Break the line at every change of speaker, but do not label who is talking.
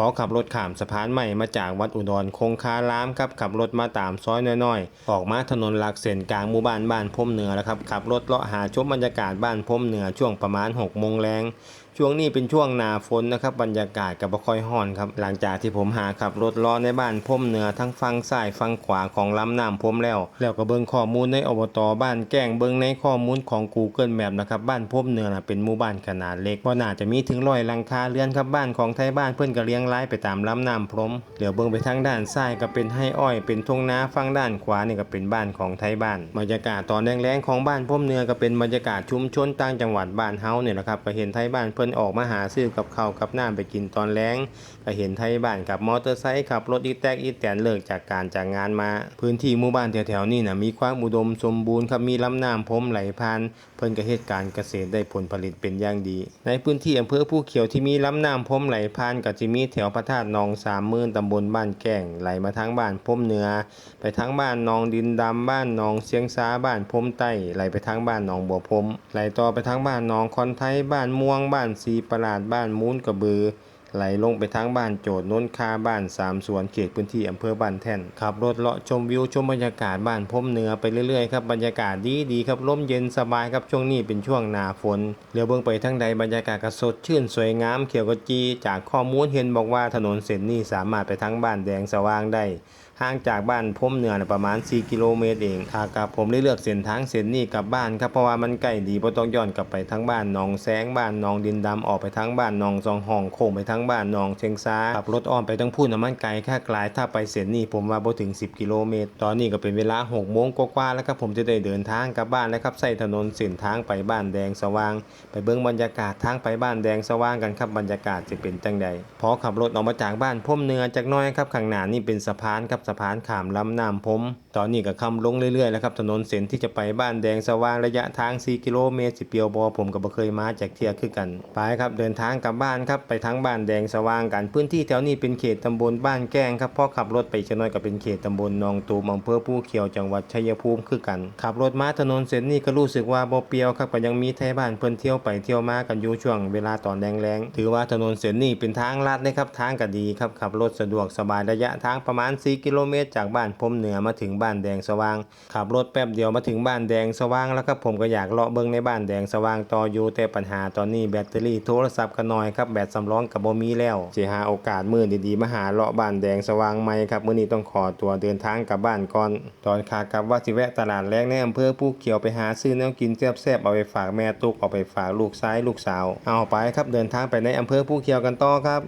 พอขับรถข้ามสะพานใหม่มาจากวัดอุดรคงคารามครับขับรถมาตามซอยน้อยๆ ออกมาถนนหลักเส้นกลางหมู่บ้านบ้านพมเหนือแล้วครับขับรถเลาะหาชมบรรยากาศบ้านพมเหนือช่วงประมาณ6โมงแรงช่วงนี้เป็นช่วงหนาฝนนะครับบรรยากาศกับบ่ค่อยฮ้อนครับหลังจากที่ผมหาขับรถล้อในบ้านพมเหนือทั้งฝั่งซ้ายฝั่งขวาของลำน้ำพมแล้ว แล้วก็เบิ่งข้อมูลในอบตบ้านแก้งเบิ่งในข้อมูลของ Google Map นะครับบ้านพมเหนือนะเป็นหมู่บ้านขนาดเล็กบ่น่าจะมีถึงร้อยหลังคาเรือนครับบ้านของไทยบ้านเพิ่อนก็เลี้ยงรายไปตามลำน้ำพรมเดี๋ยวเบิ่งไปทางด้านซ้ายก็เป็นให้อ้อยเป็นทุ่งนาฝั่งด้านขวานี่ก็เป็นบ้านของไทยบ้านบรรยากาศตอนแรงๆของบ้านพรมเนือก็เป็นบรรยากาศชุมชนต่างจังหวัดบ้านเฮาเนี่ยแหละครับก็เห็นไทยบ้านเพิ่นออกมาหาซื้อกับข้าวกับน้ำไปกินตอนแรงก็เห็นไทยบ้านกับมอเตอร์ไซค์ขับรถอีแตกอีแตนเลิกจากการจากงานมา พื้นที่หมู่บ้านแถวๆนี่นะมีความอุดมสมบูรณ์ครับมีลำน้ำพรมไหลผ่านเพิ่นก็เฮ็ดการเกษตรได้ผลผลิตเป็นอย่างดี ในพื้นที่อำเภอผู้เขียวที่มีลำน้ำพรมไหลผ่านก็จะมีแถถวพระธาตุนองสามมื่นตำบลบ้านแก่งไหลมาทางบ้านพรมเหนือ ไปทางบ้านนองดินดำบ้านนองเสียงซาบ้านพรมใต้ไหลไปทางบ้านนองบัวพรมไหลต่อไปทางบ้านนองคอนไทยบ้านม่วงบ้านสีประหลาดบ้านมูนกระบือ ไหลลงไปทางบ้านโจดน้นคาบ้านสามสวนเขตพื้นที่อำเภอบ้านแท่นขับรถเลาะชมวิวชมบรรยากาศบ้านพมเหนือไปเรื่อยๆครับบรรยากาศดีดีๆครับลมเย็นสบายครับช่วงนี้เป็นช่วงหนาฝนเรือเบื้องไปทางใดบรรยากาศก็สดชื่นสวยงามเขียวกจี จากข้อมูลเห็นบอกว่าถนนเส้นนี้สามารถไปทางบ้านแดงสว่างได้ห่างจากบ้านพมเหนือประมาณ 4 กิโลเมตรเองถ้ากับผมได้เลือกเส้นทางเส้นนี้กลับบ้านครับเพราะว่ามันใกล้ดีบ่ต้องย้อนกลับไปทางบ้านหนองแสงบ้านหนองดินดำออกไปทางบ้านหนองซองห้องโค้งไปทางงบ้านหนองเชียงซาขับรถอ้อมไปทั้งพูนน้ำมันไกลแค่ไกลถ้าไปเส้นนี้ผมว่าบ่ถึง 10 กิโลเมตร ตอนนี้ก็เป็นเวลา6โมงกว่าๆแล้วครับผมจะได้เดินทางกลับบ้านแล้วครับใส่ถนนเส้นทางไปบ้านแดงสว่าง ไปเบิ่งบรรยากาศทางไปบ้านแดงสว่างกันครับบรรยากาศจะเป็นจังใดพอขับรถออกมาจากบ้านพมเนือจากน้อยครับข้างหน้านี่เป็นสะพานครับสะพานขามลำน้ำพมตอนนี้ก็คำลงเรื่อยๆแล้วครับถนนเส้นที่จะไปบ้านแดงสว่างระยะทาง 4 กิโลเมตรสิเปียวบอผมก็บ่เคยมาจากเที่ยคือกันไปครับเดินทางกลับบ้านครับไปทางบ้านแดงสว่างกันพื้นที่แถวนี้เป็นเขตตำบลบ้านแก้งครับพอขับรถไปจะน้อยก็เป็นเขตตำบลหนองตูมอำเภอผู้เขียวจังหวัดชัยภูมิคือกันขับรถมาถนนเส้นนี้ก็รู้สึกว่าบ่เปียวครับก็ยังมีไทยบ้านเพิ่นเที่ยวไปเที่ยวมากันอยู่ช่วงเวลาตอนแรงๆถือว่าถนนเส้นนี้เป็นทางลาดนะครับทางก็ดีครับขับรถสะดวกสบายระยะทางประมาณ 4 กิโลเมตรจากบ้านพมเหนือมาถึงบ้านแดงสว่าง ขับรถแป๊บเดียวมาถึงบ้านแดงสว่างแล้วครับผมก็อยากเลาะเบิ่งในบ้านแดงสว่างต่ออยู่แต่ปัญหาตอนนี้แบตเตอรี่โทรศัพท์ก็น้อยครับแบตสำรองกับบ่มีแล้วสิหาโอกาสมือดีๆมาหาเลาะบ้านแดงสว่างใหม่ครับมื้อนี้ต้องขอตัวเดินทางกลับบ้านก่อน ตอนขากลับว่าสิแวะตลาดแรกในอำเภอผู้เขียวไปหาซื้อแนวกินแซ่บๆเอาไปฝากแม่ตุกเอาไปฝากลูกซ้ายลูกสาว เอาไปครับเดินทางไปในอำเภอผู้เขียวกันต่อครับ